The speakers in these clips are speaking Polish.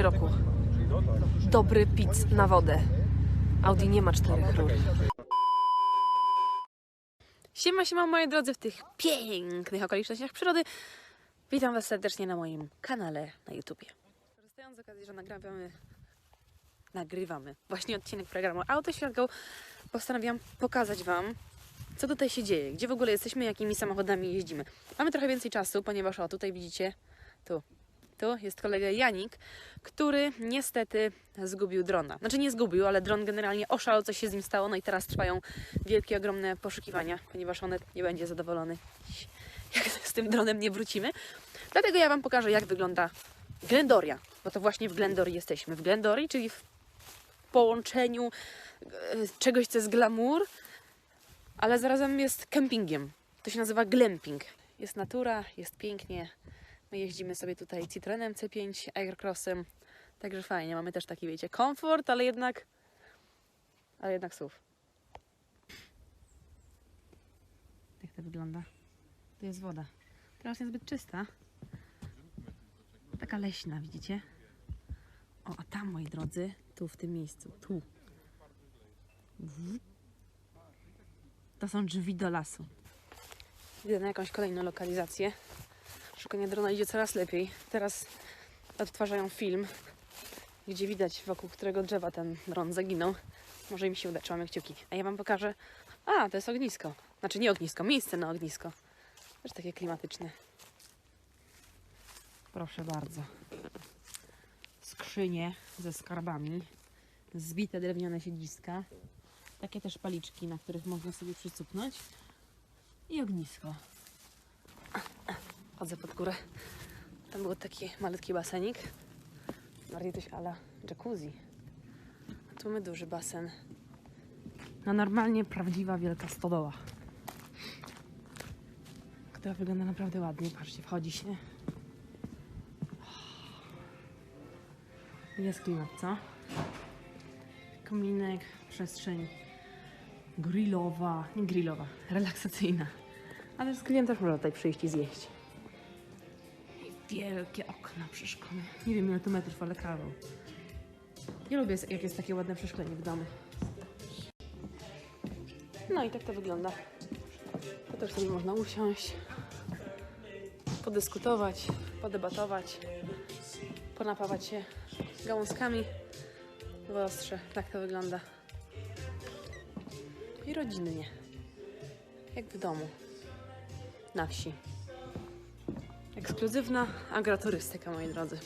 Roku. Dobry pizz na wodę. Audi nie ma czterech rur. Siema, siema moi drodzy w tych pięknych okolicznościach przyrody. Witam Was serdecznie na moim kanale na YouTubie. Korzystając z okazji, że nagrywamy, nagrywamy właśnie odcinek programu Autoświatło, postanowiłam pokazać Wam, co tutaj się dzieje, gdzie w ogóle jesteśmy, jakimi samochodami jeździmy. Mamy trochę więcej czasu, ponieważ o, tutaj widzicie, tu, tu jest kolega Janik, który niestety zgubił drona. Znaczy nie zgubił, ale dron generalnie oszalał, co się z nim stało, no i teraz trwają wielkie, ogromne poszukiwania, ponieważ on nie będzie zadowolony, jak z tym dronem nie wrócimy. Dlatego ja Wam pokażę, jak wygląda Glendoria, bo to właśnie w Glendorii jesteśmy. W Glendorii, czyli w połączeniu e, czegoś, co jest glamour, ale zarazem jest kempingiem. To się nazywa glamping. Jest natura, jest pięknie. My jeździmy sobie tutaj Citroenem C5, Aircrossem. Także fajnie, mamy też taki, wiecie, komfort, ale jednak ale jednak SUV. Jak to wygląda? Tu jest woda. Teraz niezbyt czysta. Taka leśna, widzicie? O, a tam, moi drodzy, tu w tym miejscu, tu. To są drzwi do lasu. Idę na jakąś kolejną lokalizację. Szukanie drona idzie coraz lepiej. Teraz odtwarzają film, gdzie widać wokół którego drzewa ten dron zaginął. Może im się uda, trzymamy kciuki. A ja Wam pokażę... A, to jest ognisko. Znaczy nie ognisko, miejsce na ognisko. Też takie klimatyczne. Proszę bardzo. Skrzynie ze skarbami. Zbite drewniane siedziska. Takie też paliczki, na których można sobie przycupnąć. I ognisko. Chodzę pod górę. Tam był taki malutki basenik. Bardziej coś ala jacuzzi. A tu mamy duży basen. No normalnie prawdziwa wielka stodoła. Która wygląda naprawdę ładnie. Patrzcie, wchodzi się. Jest klimat, co? Kominek, przestrzeń grillowa, nie grillowa, relaksacyjna. Ale z klient też może tutaj przyjść i zjeść. Wielkie okna przeszklone. Nie wiem ile to metrów, ale kawał. Nie lubię jak jest takie ładne przeszklenie w domu. No i tak to wygląda. To też sobie można usiąść, podyskutować, podebatować, ponapawać się gałązkami w ostrze. Tak to wygląda. I rodzinnie. Jak w domu. Na wsi. Ekskluzywna agroturystyka, moi drodzy.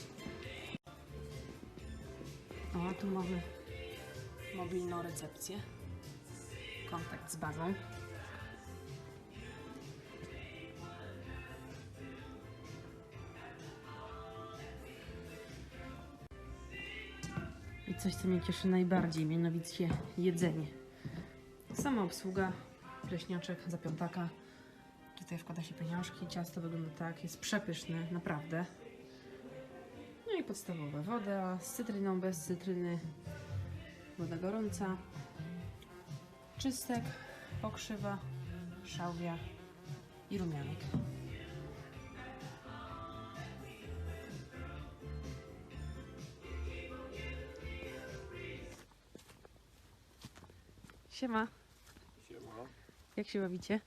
O, tu mamy mobilną recepcję. Kontakt z bazą. I coś, co mnie cieszy najbardziej, mianowicie jedzenie. Sama obsługa, pleśniaczek za piątaka. Tutaj wkłada się pieniążki, ciasto wygląda tak, jest przepyszne, naprawdę. No i podstawowe, woda z cytryną, bez cytryny, woda gorąca, czystek, pokrzywa, szałwia i rumianek. Siema, Siema. jak się bawicie?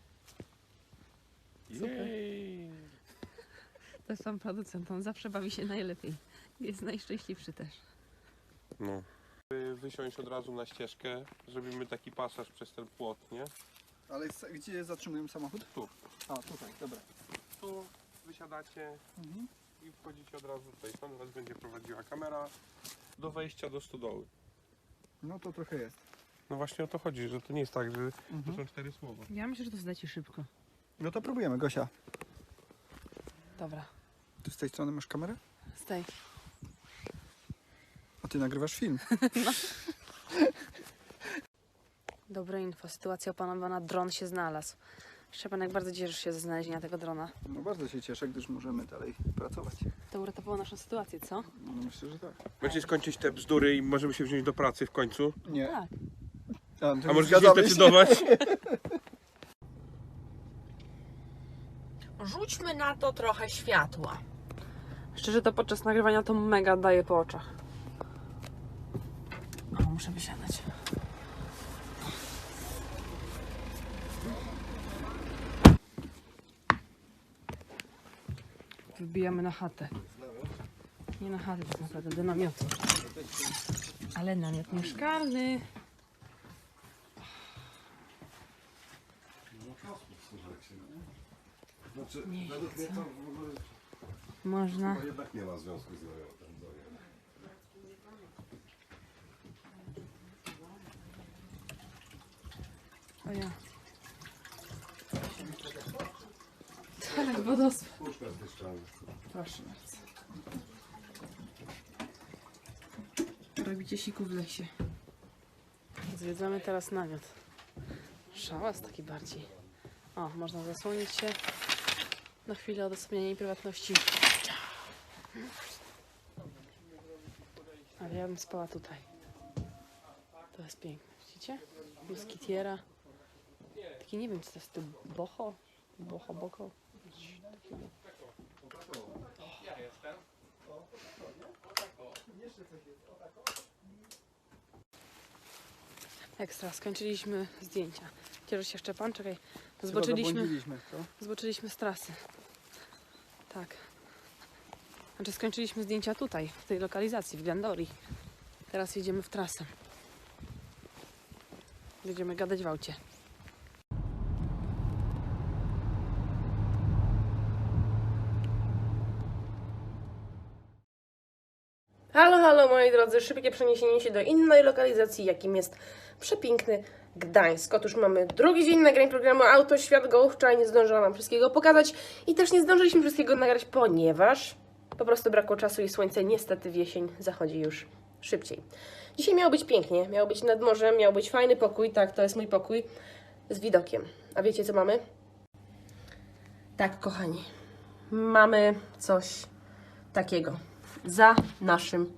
Super. To jest pan producent, on zawsze bawi się najlepiej. Jest najszczęśliwszy też. No. Wy- Wysiąść od razu na ścieżkę, zrobimy taki pasaż przez ten płot, nie? Ale s- gdzie zatrzymujemy samochód? Tu. A, tutaj, dobra. Tu wysiadacie Mhm. i wchodzicie od razu tutaj. Stąd was będzie prowadziła kamera do wejścia do stodoły. No to trochę jest. No właśnie o to chodzi, że to nie jest tak, że to Mhm. są cztery słowa. Ja myślę, że to zda ci szybko. No to próbujemy, Gosia. Dobra, Ty z tej strony masz kamerę? staj. A ty nagrywasz film. Dobre info, sytuacja opanowana, dron się znalazł. Szczepanek, bardzo cieszysz się ze znalezienia tego drona. No bardzo się cieszę, gdyż możemy dalej pracować. To uratowało naszą sytuację, co? No myślę, że tak. Będzie skończyć te bzdury i możemy się wziąć do pracy w końcu. Nie. Tak. A, A możecie się zdecydować? Rzućmy na to trochę światła. Szczerze to podczas nagrywania to mega daje po oczach. O, muszę wysiadać. Wbijamy na chatę. Nie na chatę, tak naprawdę, do namiotu. Ale namiot mieszkalny. Znaczy, Nie według mnie to w ogóle Można. chyba jednak nie ma związku z namiotem. O ja. Tak, wodospad. Puszka z tej. Proszę bardzo. Robicie siku w lesie. Zwiedzamy teraz namiot. Szałas taki bardziej. O, można zasłonić się na chwilę odosobnienia i prywatności. Ale ja bym spała tutaj. To jest piękne, widzicie? Muskitiera. Taki nie wiem, co to jest, to boho? Boho, boko? Ekstra, skończyliśmy zdjęcia. Cieszę się Szczepan, czekaj. Zboczyliśmy, zboczyliśmy z trasy. Tak. Znaczy skończyliśmy zdjęcia tutaj, w tej lokalizacji, w Glandorii. Teraz jedziemy w trasę. Będziemy gadać w aucie. Halo, halo moi drodzy, szybkie przeniesienie się do innej lokalizacji, jakim jest przepiękny Gdańsk. Otóż mamy drugi dzień nagrań programu Auto Świat Go. Wczoraj nie zdążyłam Wam wszystkiego pokazać i też nie zdążyliśmy wszystkiego nagrać, ponieważ po prostu brakło czasu i słońce niestety w jesień zachodzi już szybciej. Dzisiaj miało być pięknie, miało być nad morzem, miał być fajny pokój, tak, to jest mój pokój z widokiem. A wiecie co mamy? Tak, kochani, mamy coś takiego za naszym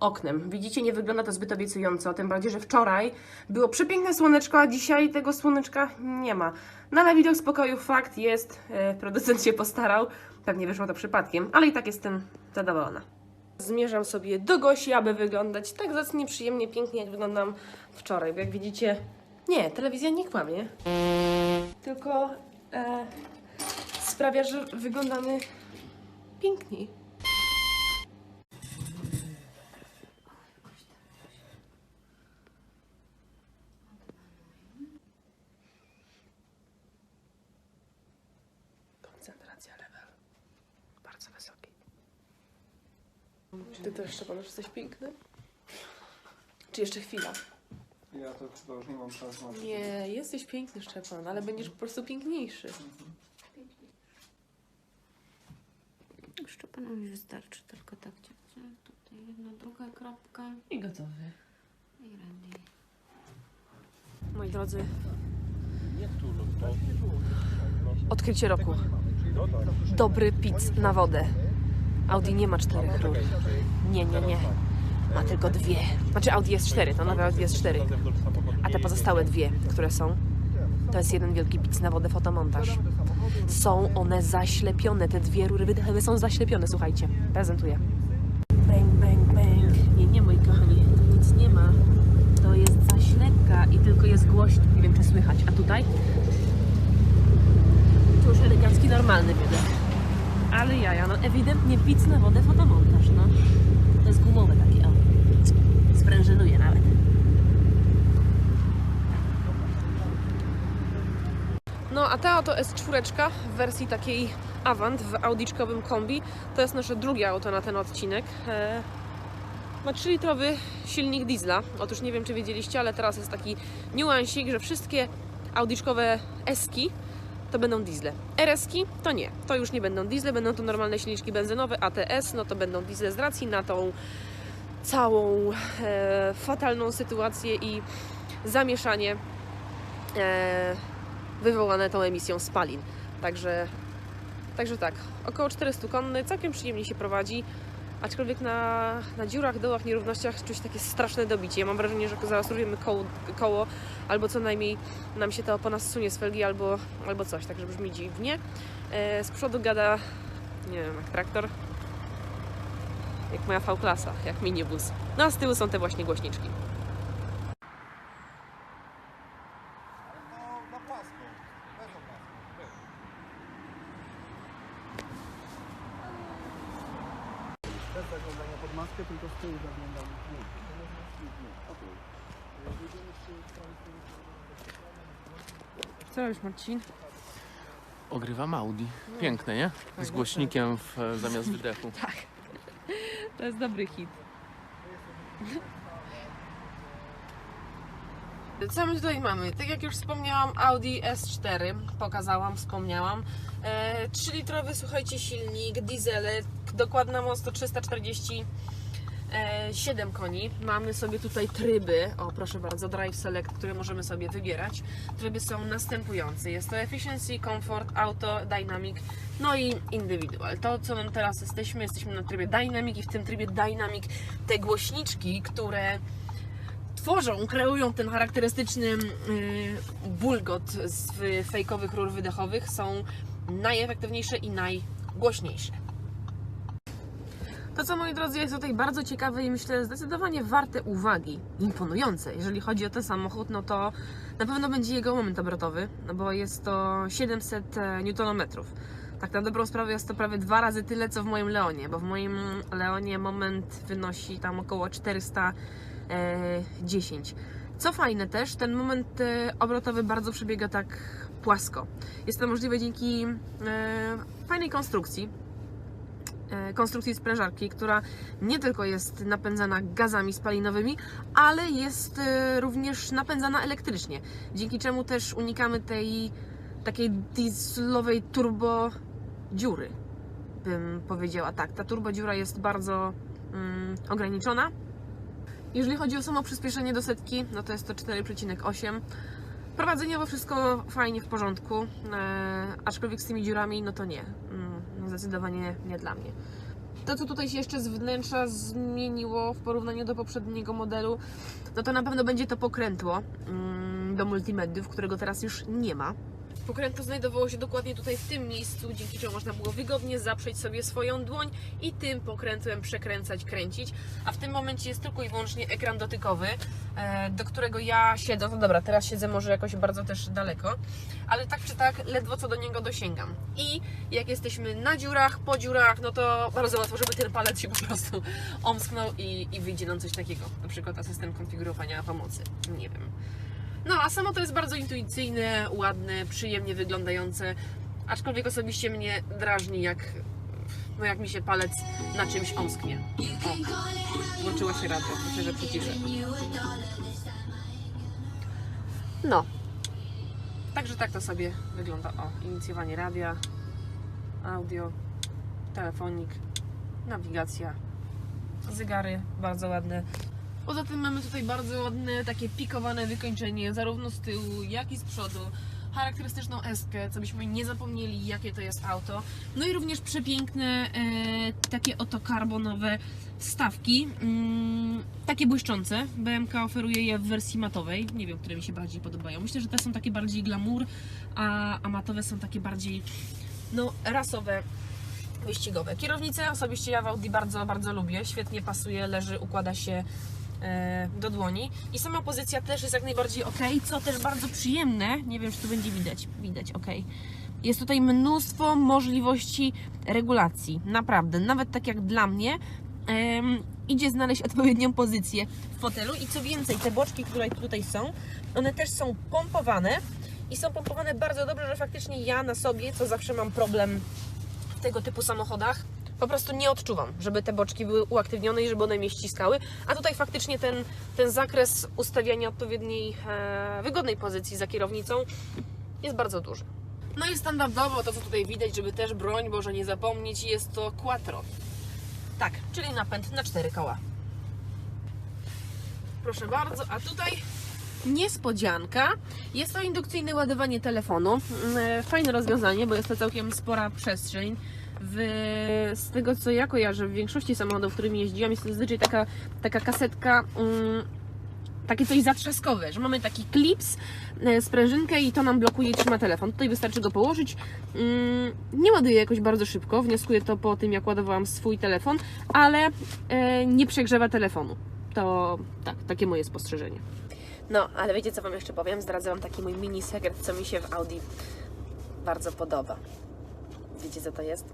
oknem. Widzicie, nie wygląda to zbyt obiecująco, tym bardziej, że wczoraj było przepiękne słoneczko, a dzisiaj tego słoneczka nie ma. No ale widok spokoju fakt jest, e, producent się postarał, pewnie wyszło to przypadkiem, ale i tak jestem zadowolona. Zmierzam sobie do Gosi, aby wyglądać tak zacnie, przyjemnie, pięknie, jak wyglądam wczoraj. Bo jak widzicie, nie, telewizja nie kłamie, tylko e, sprawia, że wyglądamy piękniej. Bardzo wysoki. Czy ty też, Szczepan, jesteś piękny? Czy jeszcze chwila? Ja to chyba już nie mam czasu na. Nie, jesteś piękny, Szczepan, ale będziesz po prostu piękniejszy. Szczepanowi wystarczy tylko tak ciapcie. Tutaj jedna, druga kropka I gotowy. i ready. Moi drodzy, odkrycie roku. Dobry pizz na wodę. Audi nie ma czterech rur. Nie, nie, nie. Ma tylko dwie. Znaczy Audi jest cztery, to nowe Audi jest cztery. A te pozostałe dwie, które są, to jest jeden wielki pizz na wodę fotomontaż. Są one zaślepione, te dwie rury wydechowe są zaślepione, słuchajcie. Prezentuję. Bang, bang, bang. Nie, nie, moi kochani, tu nic nie ma. To jest zaślepka i tylko jest głośno. Nie wiem, czy słychać. A tutaj? Elegancki, normalny wydech. Ale jaja, no ewidentnie pic na wodę fotomontaż, no. To jest gumowe takie, o. Sprężynuje nawet. No a ta oto S4 w wersji takiej Avant w audiczkowym kombi. To jest nasze drugie auto na ten odcinek. E, ma 3-litrowy silnik diesla. Otóż nie wiem, czy wiedzieliście, ale teraz jest taki niuansik, że wszystkie audiczkowe S-ki to będą diesle. RS-ki to nie. To już nie będą diesle, będą to normalne silniczki benzynowe, ATS no to będą diesle z racji na tą całą e, fatalną sytuację i zamieszanie e, wywołane tą emisją spalin. Także, także tak, około 400 konny, całkiem przyjemnie się prowadzi. Aczkolwiek na, na dziurach, dołach, nierównościach czuć takie straszne dobicie. Ja mam wrażenie, że zaraz urwiemy koło, koło, albo co najmniej nam się ta opona zsunie z felgi, albo, albo coś, także brzmi dziwnie. E, z przodu gada, nie wiem, jak traktor. jak moja V-klasa, jak minibus. No a z tyłu są te właśnie głośniczki. Bez zaglądania pod maskę, tylko z tyłu zaglądamy. Co robisz Marcin? Ogrywam Audi. Piękne, nie? Z głośnikiem w, zamiast wydechu. To jest dobry hit. Co my tutaj mamy? Tak jak już wspomniałam, Audi S4 pokazałam, wspomniałam. E, 3-litrowy, słuchajcie, silnik, dieselek, dokładna moc to 347 koni. Mamy sobie tutaj tryby, o proszę bardzo, Drive Select, które możemy sobie wybierać. Tryby są następujące. Jest to Efficiency, Comfort, Auto, Dynamic, no i Individual. To, co nam teraz jesteśmy, jesteśmy na trybie Dynamic i w tym trybie Dynamic te głośniczki, które tworzą, kreują ten charakterystyczny yy, bulgot z w- fejkowych rur wydechowych są najefektywniejsze i najgłośniejsze. To, co moi drodzy jest tutaj bardzo ciekawe i myślę zdecydowanie warte uwagi, imponujące. Jeżeli chodzi o ten samochód, no to na pewno będzie jego moment obrotowy, no bo jest to 700 Nm. Tak na dobrą sprawę jest to prawie dwa razy tyle, co w moim Leonie, bo w moim Leonie moment wynosi tam około 410. Co fajne też, ten moment e, obrotowy bardzo przebiega tak płasko. Jest to możliwe dzięki e, fajnej konstrukcji, e, konstrukcji sprężarki, która nie tylko jest napędzana gazami spalinowymi, ale jest e, również napędzana elektrycznie, dzięki czemu też unikamy tej takiej dieslowej turbo dziury, bym powiedziała. Tak, ta turbo dziura jest bardzo mm, ograniczona. Jeżeli chodzi o samo przyspieszenie do setki, no to jest to 4,8. Prowadzeniowo wszystko fajnie w porządku, e, aczkolwiek z tymi dziurami, no to nie. Zdecydowanie nie dla mnie. To, co tutaj się jeszcze z wnętrza zmieniło w porównaniu do poprzedniego modelu, no to na pewno będzie to pokrętło mm, do multimediów, którego teraz już nie ma. Pokrętło znajdowało się dokładnie tutaj w tym miejscu, dzięki czemu można było wygodnie zaprzeć sobie swoją dłoń i tym pokrętłem przekręcać, kręcić. A w tym momencie jest tylko i wyłącznie ekran dotykowy, e, do którego ja siedzę. No dobra, teraz siedzę może jakoś bardzo też daleko, ale tak czy tak ledwo co do niego dosięgam. I jak jesteśmy na dziurach, po dziurach, no to bardzo łatwo, żeby ten palec się po prostu omsknął i, i wyjdzie nam coś takiego. Na przykład asystent konfigurowania pomocy. Nie wiem. No, a samo to jest bardzo intuicyjne, ładne, przyjemnie wyglądające. Aczkolwiek osobiście mnie drażni, jak, no jak mi się palec na czymś omsknie. O, włączyło się radio, myślę, że przyciszę. No. Także tak to sobie wygląda. O, inicjowanie radia, audio, telefonik, nawigacja, zygary bardzo ładne. Poza tym mamy tutaj bardzo ładne, takie pikowane wykończenie, zarówno z tyłu, jak i z przodu. Charakterystyczną eskę, co byśmy nie zapomnieli, jakie to jest auto. No i również przepiękne, e, takie oto karbonowe stawki. Mm, takie błyszczące. BMK oferuje je w wersji matowej. Nie wiem, które mi się bardziej podobają. Myślę, że te są takie bardziej glamour, a, a matowe są takie bardziej, no, rasowe, wyścigowe. Kierownicę osobiście ja w Audi bardzo, bardzo lubię. Świetnie pasuje, leży, układa się do dłoni. I sama pozycja też jest jak najbardziej ok, co też bardzo przyjemne. Nie wiem, czy tu będzie widać. Widać, ok. Jest tutaj mnóstwo możliwości regulacji. Naprawdę, nawet tak jak dla mnie. em, idzie znaleźć odpowiednią pozycję w fotelu i co więcej, te boczki, które tutaj są, one też są pompowane i są pompowane bardzo dobrze, że faktycznie ja na sobie, co zawsze mam problem w tego typu samochodach, po prostu nie odczuwam, żeby te boczki były uaktywnione i żeby one mnie ściskały. A tutaj faktycznie ten, ten zakres ustawiania odpowiedniej, e, wygodnej pozycji za kierownicą jest bardzo duży. No i standardowo to, co tutaj widać, żeby też broń Boże nie zapomnieć, jest to quattro. Tak, czyli napęd na cztery koła. Proszę bardzo, a tutaj niespodzianka. Jest to indukcyjne ładowanie telefonu. Mm, Fajne rozwiązanie, bo jest to całkiem spora przestrzeń. W, z tego co ja kojarzę, w większości samochodów, którymi jeździłam, jest to zazwyczaj taka, taka kasetka mm, takie coś zatrzaskowe, że mamy taki klips, e, sprężynkę i to nam blokuje i trzyma telefon. Tutaj wystarczy go położyć. Mm, Nie ładuje jakoś bardzo szybko, wnioskuję to po tym, jak ładowałam swój telefon, ale e, nie przegrzewa telefonu. To tak, takie moje spostrzeżenie. No, ale wiecie co Wam jeszcze powiem? Zdradzę Wam taki mój mini sekret, co mi się w Audi bardzo podoba. Wiecie co to jest?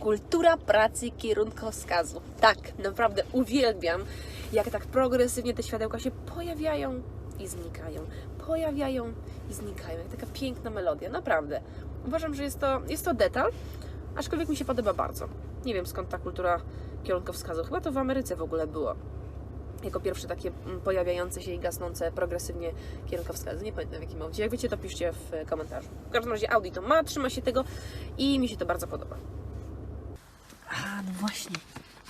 Kultura pracy kierunkowskazu. Tak, naprawdę uwielbiam, jak tak progresywnie te światełka się pojawiają i znikają. Pojawiają i znikają. Jak taka piękna melodia, naprawdę. Uważam, że jest to, jest to detal, aczkolwiek mi się podoba bardzo. Nie wiem skąd ta kultura kierunkowskazu. Chyba to w Ameryce w ogóle było. Jako pierwsze takie mm, pojawiające się i gasnące progresywnie kierunkowskazy. Nie pamiętam w jakim aucie. Jak wiecie, to piszcie w komentarzu. W każdym razie Audi to ma, trzyma się tego i mi się to bardzo podoba. A, no właśnie.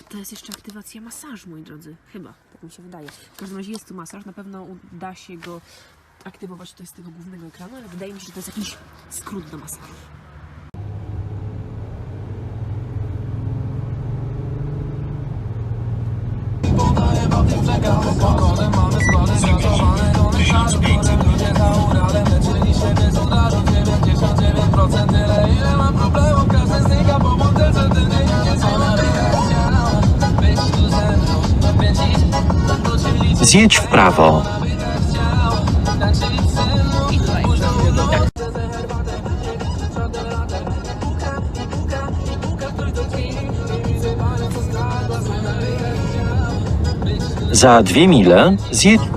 To jest jeszcze aktywacja masażu, moi drodzy. Chyba, tak mi się wydaje. W każdym razie jest tu masaż, na pewno uda się go aktywować tutaj z tego głównego ekranu, ale wydaje mi się, że to jest jakiś skrót do masażu. Zjedź w prawo. Za dwie mile zjedź.